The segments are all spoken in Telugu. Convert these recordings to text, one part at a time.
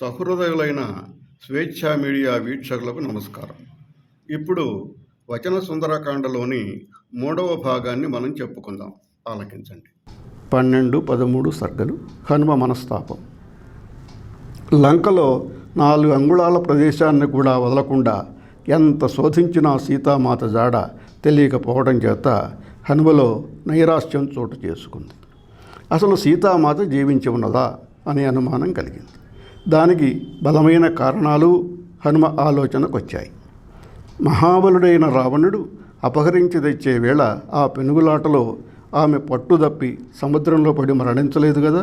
సహృదయులైన స్వేచ్ఛ మీడియా వీక్షకులకు నమస్కారం. ఇప్పుడు వచన సుందరకాండలోని మూడవ భాగాన్ని మనం చెప్పుకుందాం. ఆలకించండి. పన్నెండు పదమూడు సర్గలు హనుమ మనస్తాపం. లంకలో నాలుగు అంగుళాల ప్రదేశాన్ని కూడా వదలకుండా ఎంత శోధించినా సీతామాత జాడ తెలియకపోవడం చేత హనుమలో నైరాశ్యం చోటు చేసుకుంది. అసలు సీతామాత జీవించి ఉన్నదా అనే అనుమానం కలిగింది. దానికి బలమైన కారణాలు హనుమ ఆలోచనకు వచ్చాయి మహాబలుడైన రావణుడు అపహరించి తెచ్చే వేళ ఆ పెనుగులాటలో ఆమె పట్టుదప్పి సముద్రంలో పడి మరణించలేదు కదా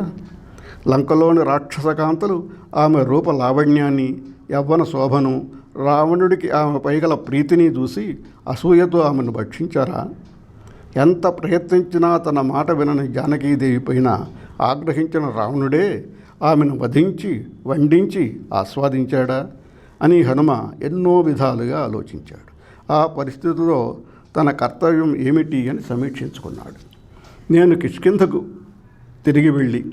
లంకలోని రాక్షసకాంతలు ఆమె రూప లావణ్యాన్ని యవ్వన శోభను రావణుడికి ఆమె పైగల ప్రీతిని చూసి అసూయతో ఆమెను భక్షించారా? ఎంత ప్రయత్నించినా తన మాట వినని జానకీదేవి పైన ఆగ్రహించిన రావణుడే ఆమెను వధించి వండించి ఆస్వాదించాడా అని హనుమ ఎన్నో విధాలుగా ఆలోచించాడు. ఆ పరిస్థితిలో తన కర్తవ్యం ఏమిటి అని సమీక్షించుకున్నాడు. నేను కిష్కింధకు తిరిగి వెళ్ళి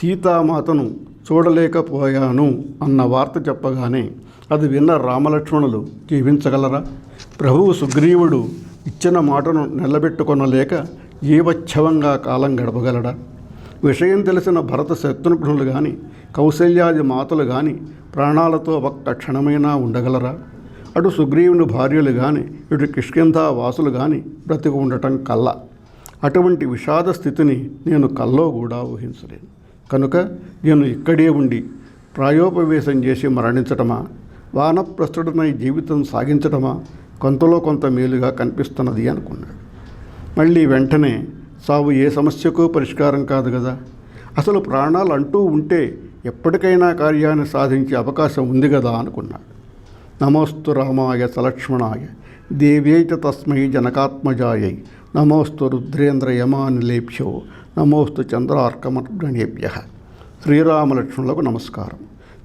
సీతామాతను చూడలేకపోయాను అన్న వార్త చెప్పగానే అది విన్న రామలక్ష్మణులు జీవించగలరా? ప్రభువు సుగ్రీవుడు ఇచ్చిన మాటను నిలబెట్టుకొనలేక జీవచ్ఛవంగా కాలం గడపగలడా? విషయం తెలిసిన భరత శత్రుఘ్నులు కానీ కౌశల్యాది మాతలు కానీ ప్రాణాలతో ఒక్క క్షణమైనా ఉండగలరా? అటు సుగ్రీవుని భార్యలు కానీ ఇటు కిష్కింధా వాసులు కానీ బ్రతికి ఉండటం కల్ల. అటువంటి విషాద స్థితిని నేను కల్లో కూడా ఊహించలేను. కనుక నేను ఇక్కడే ఉండి ప్రాయోపవేశం చేసి మరణించటమా? వానప్రస్తుడనై జీవితం సాగించటమా? కొంతలో కొంత మేలుగా కనిపిస్తున్నది అనుకున్నాడు. మళ్ళీ వెంటనే సావు ఏ సమస్యకు పరిష్కారం కాదు కదా. అసలు ప్రాణాలు అంటూ ఉంటే ఎప్పటికైనా కార్యాన్ని సాధించే అవకాశం ఉంది కదా అనుకున్నాడు. నమోస్తు రామాయ సలక్ష్మణాయ దేవ్యైత తస్మై జనకాత్మజాయై నమోస్తు రుద్రేంద్ర యమానిలేభ్యో నమోస్తు చంద్రార్కమర్గణేభ్య శ్రీరామలక్ష్మణులకు నమస్కారం.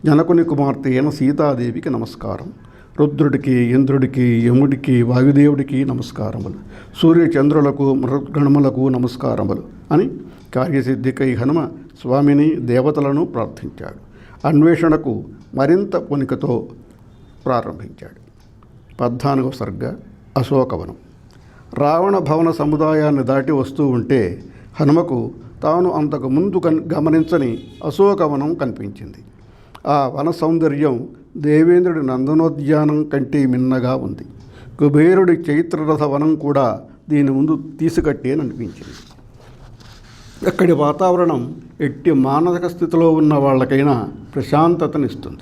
జనకుని కుమార్తె అయిన సీతాదేవికి నమస్కారం. రుద్రుడికి ఇంద్రుడికి యముడికి వాయుదేవుడికి నమస్కారములు. సూర్యచంద్రులకు మృగణములకు నమస్కారములు అని కార్యసిద్ధికై హనుమ స్వామిని దేవతలను ప్రార్థించాడు. అన్వేషణకు మరింత పొనికతో ప్రారంభించాడు. పద్నాలుగో సర్గ అశోకవనం. రావణ భవన సముదాయాన్ని దాటి వస్తూ ఉంటే హనుమకు తాను అంతకు ముందు గమనించని అశోకవనం కనిపించింది. ఆ వన సౌందర్యం దేవేంద్రుడి నందనోద్యానం కంటే మిన్నగా ఉంది. కుబేరుడి చైత్రరథ వనం కూడా దీని ముందు తీసుకట్టి అని అనిపించింది. అక్కడి వాతావరణం ఎట్టి మానసిక స్థితిలో ఉన్న వాళ్ళకైనా ప్రశాంతతనిస్తుంది.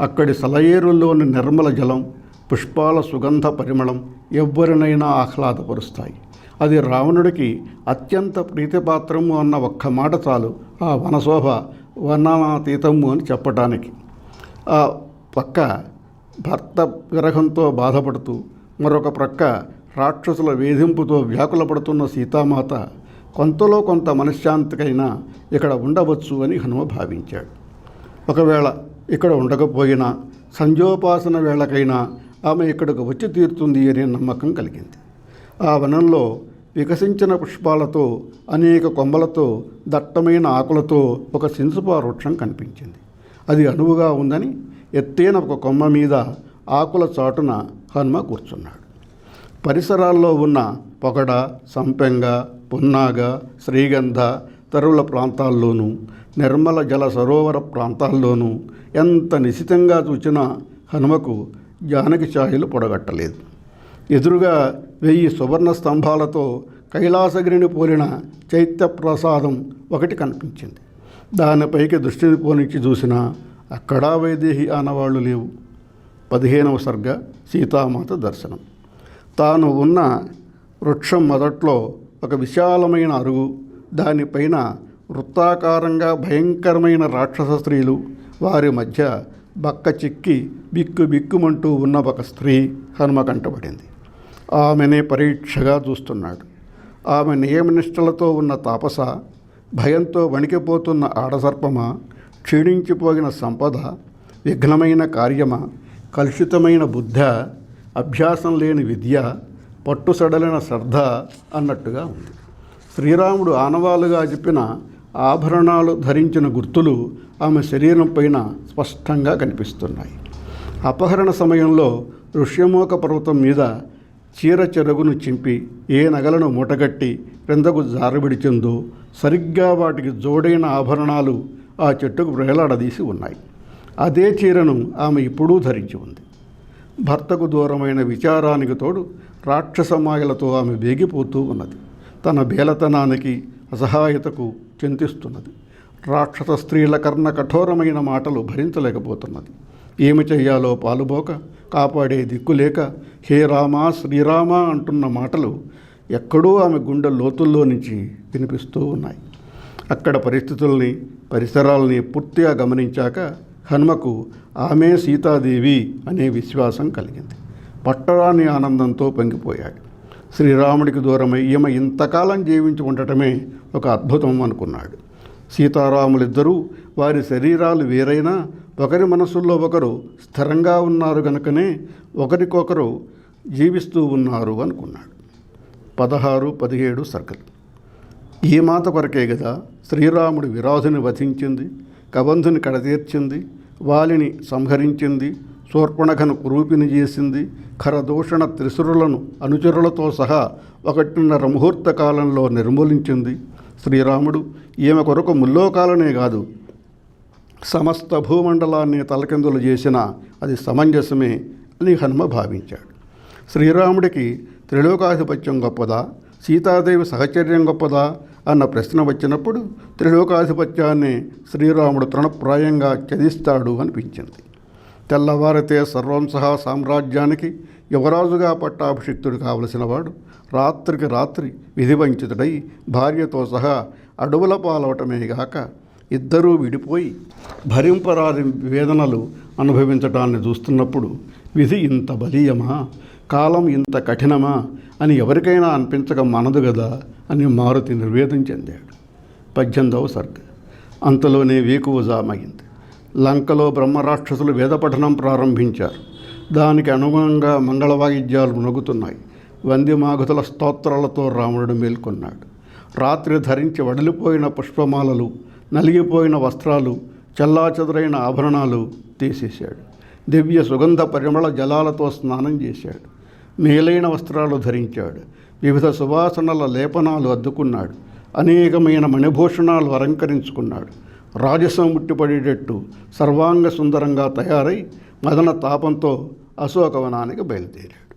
అక్కడి సలయేరుల్లోని నిర్మల జలం పుష్పాల సుగంధ పరిమళం ఎవ్వరినైనా ఆహ్లాదపరుస్తాయి. అది రావణుడికి అత్యంత ప్రీతిపాత్రము అన్న ఒక్క మాట చాలు. ఆ వనశోభ వర్ణనాతీతము అని చెప్పటానికి. ఆ పక్క భర్త విరహంతో బాధపడుతూ మరొక ప్రక్క రాక్షసుల వేధింపుతో వ్యాకులపడుతున్న సీతామాత కొంతలో కొంత మనశ్శాంతికైనా ఇక్కడ ఉండవచ్చు అని హనుమ భావించాడు. ఒకవేళ ఇక్కడ ఉండకపోయినా సంజోపాసన వేళకైనా ఆమె ఇక్కడకు వచ్చి తీరుతుంది అనే నమ్మకం కలిగింది. ఆ వనంలో వికసించిన పుష్పాలతో అనేక కొమ్మలతో దట్టమైన ఆకులతో ఒక సింసుపా వృక్షం కనిపించింది. అది అనువుగా ఉందని ఎత్తైన ఒక కొమ్మ మీద ఆకుల చాటున హనుమ కూర్చున్నాడు. పరిసరాల్లో ఉన్న పొగడ సంపెంగ పున్నాగ శ్రీగంధ తరువుల ప్రాంతాల్లోనూ నిర్మల జల సరోవర ప్రాంతాల్లోనూ ఎంత నిశితంగా చూచినా హనుమకు జానకి ఛాయలు పొడగట్టలేదు. ఎదురుగా వెయ్యి సువర్ణ స్తంభాలతో కైలాసగిరిని పోలిన చైత్య ప్రసాదం ఒకటి కనిపించింది. దానిపైకి దృష్టిని పోనిచ్చి చూసినా అక్కడా వైదేహి ఆనవాళ్ళు లేవు. పదిహేనవ సర్గ సీతామాత దర్శనం. తాను ఉన్న వృక్షం మొదట్లో ఒక విశాలమైన అరుగు దానిపైన వృత్తాకారంగా భయంకరమైన రాక్షస స్త్రీలు వారి మధ్య బక్క చిక్కి బిక్కు బిక్కుమంటూ ఉన్న ఒక స్త్రీ హనుమ కంటబడింది ఆమెనే పరీక్షగా చూస్తున్నాడు. ఆమె నియమనిష్టలతో ఉన్న తాపస భయంతో వణికిపోతున్న ఆడసర్పమా క్షీణించిపోయిన సంపద విఘ్నమైన కార్యమా కలుషితమైన బుద్ధ అభ్యాసం లేని విద్య పట్టుసడలిన శ్రద్ధ అన్నట్టుగా ఉంది. శ్రీరాముడు ఆనవాలుగా చెప్పిన ఆభరణాలు ధరించిన గుర్తులు ఆమె శరీరం పైన స్పష్టంగా కనిపిస్తున్నాయి. అపహరణ సమయంలో ఋష్యమోక పర్వతం మీద చీర చెరుగును చింపి ఏ నగలను మూటగట్టి క్రిందకు జారబిడిచిందో సరిగ్గా వాటికి జోడైన ఆభరణాలు ఆ చెట్టుకు వేలాడదీసి ఉన్నాయి. అదే చీరను ఆమె ఇప్పుడూ ధరించి ఉంది. భర్తకు దూరమైన విచారానికి తోడు రాక్షస మాయలతో ఆమె వేగిపోతూ ఉన్నది. తన బేలతనానికి అసహాయతకు చింతిస్తున్నది. రాక్షస స్త్రీల కర్ణ కఠోరమైన మాటలు భరించలేకపోతున్నది. ఏమి చెయ్యాలో పాలుబోక కాపాడే దిక్కులేక హే రామ శ్రీరామ అంటున్న మాటలు ఎక్కడో ఆమె గుండె లోతుల్లో నుంచి వినిపిస్తూ ఉన్నాయి. అక్కడ పరిస్థితుల్ని పరిసరాలని పూర్తిగా గమనించాక హనుమకు ఆమె సీతాదేవి అనే విశ్వాసం కలిగింది. పట్టరాని ఆనందంతో పొంగిపోయాడు శ్రీరాముడికి దూరమై ఈమె ఇంతకాలం జీవించి ఉండటమే ఒక అద్భుతం అనుకున్నాడు. సీతారాములిద్దరూ వారి శరీరాలు వేరైనా ఒకరి మనసుల్లో ఒకరు స్థిరంగా ఉన్నారు గనుకనే ఒకరికొకరు జీవిస్తూ ఉన్నారు అనుకున్నాడు. పదహారు పదిహేడు సర్కల్. ఈ మాత కొరకే కదా శ్రీరాముడు విరాధుని వధించింది కబంధుని కడతీర్చింది వాలిని సంహరించింది శూర్పణఖను కురూపిని చేసింది ఖరదూషణ త్రిసురులను అనుచరులతో సహా ఒకటిన్నర ముహూర్త కాలంలో నిర్మూలించింది శ్రీరాముడు. ఈమె కొరకు ముల్లోకాలనే కాదు సమస్త భూమండలాన్ని తలకిందులు చేసిన అది సమంజసమే అని హనుమ భావించాడు. శ్రీరాముడికి త్రిలోకాధిపత్యం గొప్పదా? సీతాదేవి సహచర్యం గొప్పదా? అన్న ప్రశ్న వచ్చినప్పుడు త్రిలోకాధిపత్యాన్ని శ్రీరాముడు తృణప్రాయంగా చదిస్తాడు అనిపించింది. తెల్లవారితే సర్వం సహా సామ్రాజ్యానికి యువరాజుగా పట్టాభిషిక్తుడు కావలసిన వాడు రాత్రికి రాత్రి విధివంచితుడై భార్యతో సహా అడవుల పాలవటమే గాక ఇద్దరూ విడిపోయి భరింపరాని వేదనలు అనుభవించటాన్ని చూస్తున్నప్పుడు విధి ఇంత బలీయమా? కాలం ఇంత కఠినమా? అని ఎవరికైనా అనిపించక మనదు కదా అని మారుతి నిర్వేదం చెందాడు. పద్దెనిమిదవ సర్గ. అంతలోనే వేకువజామయింది లంకలో బ్రహ్మరాక్షసులు వేద పఠనం ప్రారంభించారు. దానికి అనుగుణంగా మంగళ వాయిద్యాలు మునుగుతున్నాయి వంద్యమాగుతుల స్తోత్రాలతో రావణుడు మేల్కొన్నాడు. రాత్రి ధరించి వడిలిపోయిన పుష్పమాలలు నలిగిపోయిన వస్త్రాలు చెల్లాచెదురైన ఆభరణాలు తీసేశాడు. దివ్య సుగంధ పరిమళ జలాలతో స్నానం చేశాడు. మేలైన వస్త్రాలు ధరించాడు. వివిధ సువాసనల లేపనాలు అద్దుకున్నాడు. అనేకమైన మణిభూషణాలు అలంకరించుకున్నాడు. రాజసం ముట్టిపడేటట్టు సర్వాంగ సుందరంగా తయారై మదన తాపంతో అశోకవనానికి బయలుదేరాడు.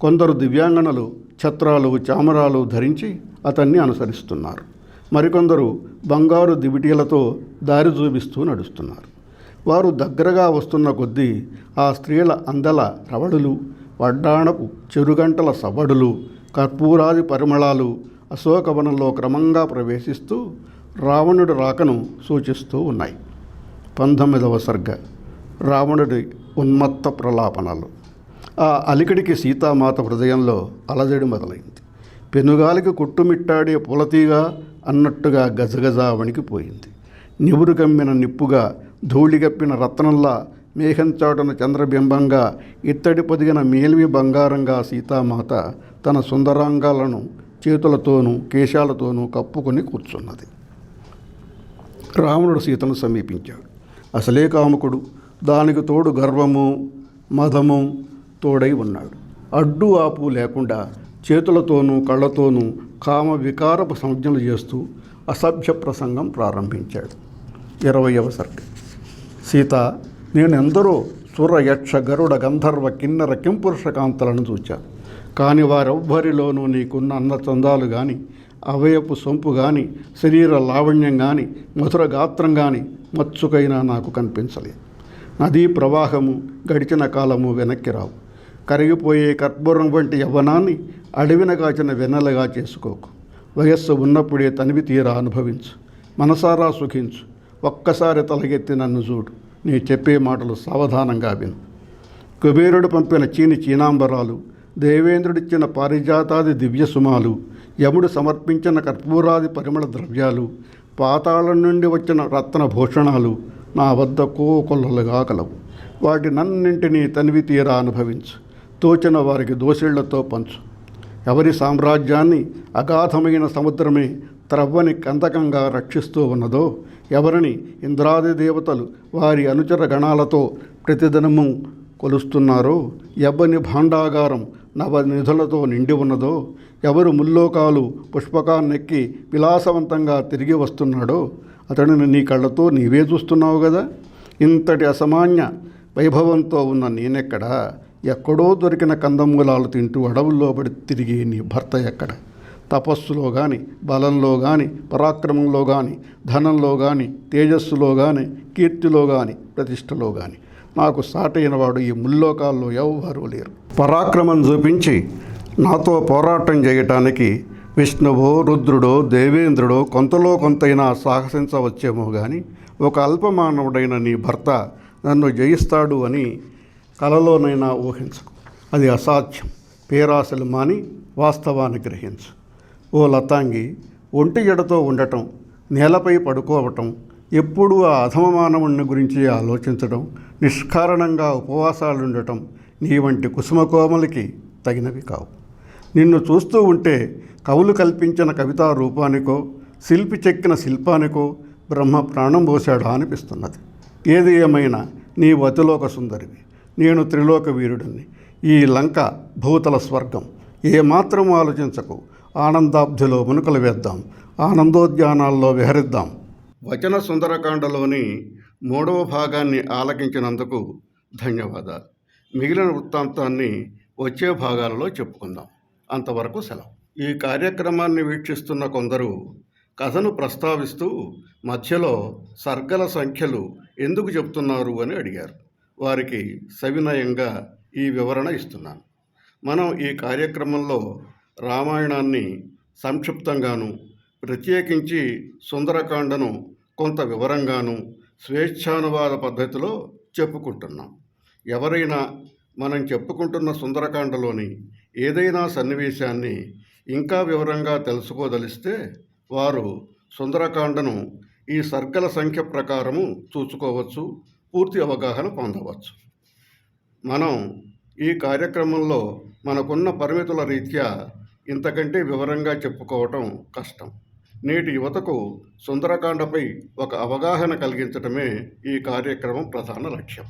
కొందరు దివ్యాంగనలు ఛత్రాలు చామరాలు ధరించి అతన్ని అనుసరిస్తున్నారు. మరికొందరు బంగారు దివిటీలతో దారి చూపిస్తూ నడుస్తున్నారు. వారు దగ్గరగా వస్తున్న కొద్దీ ఆ స్త్రీల అందల రవడులు వడ్డాణపు చెరుగంటల సవ్వడులు కర్పూరాది పరిమళాలు అశోకవనంలో క్రమంగా ప్రవేశిస్తూ రావణుడి రాకను సూచిస్తూ ఉన్నాయి. పంతొమ్మిదవ సర్గ. రావణుడి ఉన్మత్త ప్రలాపనలు. ఆ అలికిడికి సీతామాత హృదయంలో అలజడి మొదలైంది. పెనుగాలికి కొట్టుమిట్టాడే పులతీగా అన్నట్టుగా గజగజ వణికిపోయింది. నివురు కమ్మిన నిప్పుగా ధూళిగప్పిన రత్నంలా మేఘం చాటున చంద్రబింబంగా ఇత్తడి పొదిగిన మేల్వి బంగారంగా సీతామాత తన సుందరాంగాలను చేతులతోనూ కేశాలతోనూ కప్పుకొని కూర్చున్నది. రావణుడు సీతను సమీపించాడు. అసలే కాముకుడు దానికి తోడు గర్వము మదము తోడై ఉన్నాడు. అడ్డు ఆపు లేకుండా చేతులతోనూ కళ్ళతోనూ కామ వికారపు సంజ్ఞలు చేస్తూ అసభ్య ప్రసంగం ప్రారంభించాడు. ఇరవయవ సర్గ. సీత నేను ఎందరో సుర యక్ష గరుడ గంధర్వ కిన్నర కింపురుష కాంతలను చూచాను కానీ వారెవ్వరిలోనూ నీకున్న అన్న చందాలు కానీ అవయపు సొంపు కానీ శరీర లావణ్యం కానీ మధుర గాత్రం కానీ మచ్చుకైనా నాకు కనిపించలేదు. నదీ ప్రవాహము గడిచిన కాలము వెనక్కి రావు. కరిగిపోయే కర్పూరం వంటి యవ్వనాన్ని అడవిన కాచిన వెన్నెలగా చేసుకోకు. వయస్సు ఉన్నప్పుడే తనివి తీరా అనుభవించు. మనసారా సుఖించు. ఒక్కసారి తలగెత్తి నన్ను చూడు. నీ చెప్పే మాటలు సావధానంగా విను. కుబేరుడు పంపిన చీని చీనాంబరాలు దేవేంద్రుడిచ్చిన పారిజాతాది దివ్య సుమాలు యముడు సమర్పించిన కర్పూరాది పరిమళ ద్రవ్యాలు పాతాళం నుండి వచ్చిన రత్న భూషణాలు నా వద్ద కోకొల్లలుగా కలవు. వాటినన్నింటినీ తనివి తీరా అనుభవించు. తోచిన వారికి దోషిళ్ళతో పంచు. ఎవరి సామ్రాజ్యాన్ని అగాధమైన సముద్రమే త్రవ్వని కందకంగా రక్షిస్తూ ఉన్నదో ఎవరిని ఇంద్రాది దేవతలు వారి అనుచర గణాలతో ప్రతిదినము కొలుస్తున్నారో ఎవ్వని భాండాగారం నవనిధులతో నిండి ఉన్నదో ఎవరు ముల్లోకాలు పుష్పకాన్నెక్కి విలాసవంతంగా తిరిగి వస్తున్నాడో అతడిని నీ కళ్ళతో నీవే చూస్తున్నావు కదా ఇంతటి అసామాన్య వైభవంతో ఉన్న నేనెక్కడా? ఎక్కడో దొరికిన కందమూలాలు తింటూ అడవుల్లో పడి తిరిగే నీ భర్త ఎక్కడ? తపస్సులో కానీ బలంలో కానీ పరాక్రమంలో కానీ ధనంలో కానీ తేజస్సులో కానీ కీర్తిలో కానీ ప్రతిష్టలో కానీ నాకు సాటైన వాడు ఈ ముల్లోకాల్లో ఎవ్వరూ లేరు. పరాక్రమం చూపించి నాతో పోరాటం చేయటానికి విష్ణువో రుద్రుడో దేవేంద్రుడో కొంతలో కొంతైనా సాహసించవచ్చేమో కానీ ఒక అల్పమానవుడైన నీ భర్త నన్ను జయిస్తాడు అని కలలోనైనా ఊహించకు. అది అసాధ్యం. పేరాశలు మాని వాస్తవాన్ని గ్రహించు. ఓ లతాంగి ఒంటి జడతో ఉండటం నేలపై పడుకోవటం ఎప్పుడూ ఆ అధమమానవుణ్ణి గురించి ఆలోచించడం నిష్కారణంగా ఉపవాసాలు ఉండటం నీ వంటి కుసుమకోమలికి తగినవి కావు. నిన్ను చూస్తూ ఉంటే కవులు కల్పించిన కవితా రూపానికో శిల్పి చెక్కిన శిల్పానికో బ్రహ్మ ప్రాణం పోశాడా అనిపిస్తున్నది. ఏది ఏమైనా నీ వతిలోక సుందరివి. నేను త్రిలోక వీరుడిని. ఈ లంక భూతల స్వర్గం. ఏమాత్రం ఆలోచించకు. ఆనందాబ్ధిలో మునుకలు వేద్దాం. ఆనందోద్యానాల్లో విహరిద్దాం. వచన సుందరకాండలోని మూడవ భాగాన్ని ఆలకించినందుకు ధన్యవాదాలు. మిగిలిన వృత్తాంతాన్ని వచ్చే భాగాలలో చెప్పుకుందాం. అంతవరకు సెలవు. ఈ కార్యక్రమాన్ని వీక్షిస్తున్న కొందరు కథను ప్రస్తావిస్తూ మధ్యలో సర్గల సంఖ్యలు ఎందుకు చెప్తున్నారు అని అడిగారు. వారికి సవినయంగా ఈ వివరణ ఇస్తున్నాను. మనం ఈ కార్యక్రమంలో రామాయణాన్ని సంక్షిప్తంగాను ప్రత్యేకించి సుందరకాండను కొంత వివరంగాను స్వేచ్ఛానువాద పద్ధతిలో చెప్పుకుంటున్నాం. ఎవరైనా మనం చెప్పుకుంటున్న సుందరకాండలోని ఏదైనా సన్నివేశాన్ని ఇంకా వివరంగా తెలుసుకోదలిస్తే వారు సుందరకాండను ఈ సర్గల సంఖ్య ప్రకారము చూసుకోవచ్చు. పూర్తి అవగాహన పొందవచ్చు. మనం ఈ కార్యక్రమంలో మనకున్న పరిమితుల రీత్యా ఇంతకంటే వివరంగా చెప్పుకోవటం కష్టం. నేటి యువతకు సుందరకాండపై ఒక అవగాహన కలిగించడమే ఈ కార్యక్రమం ప్రధాన లక్ష్యం.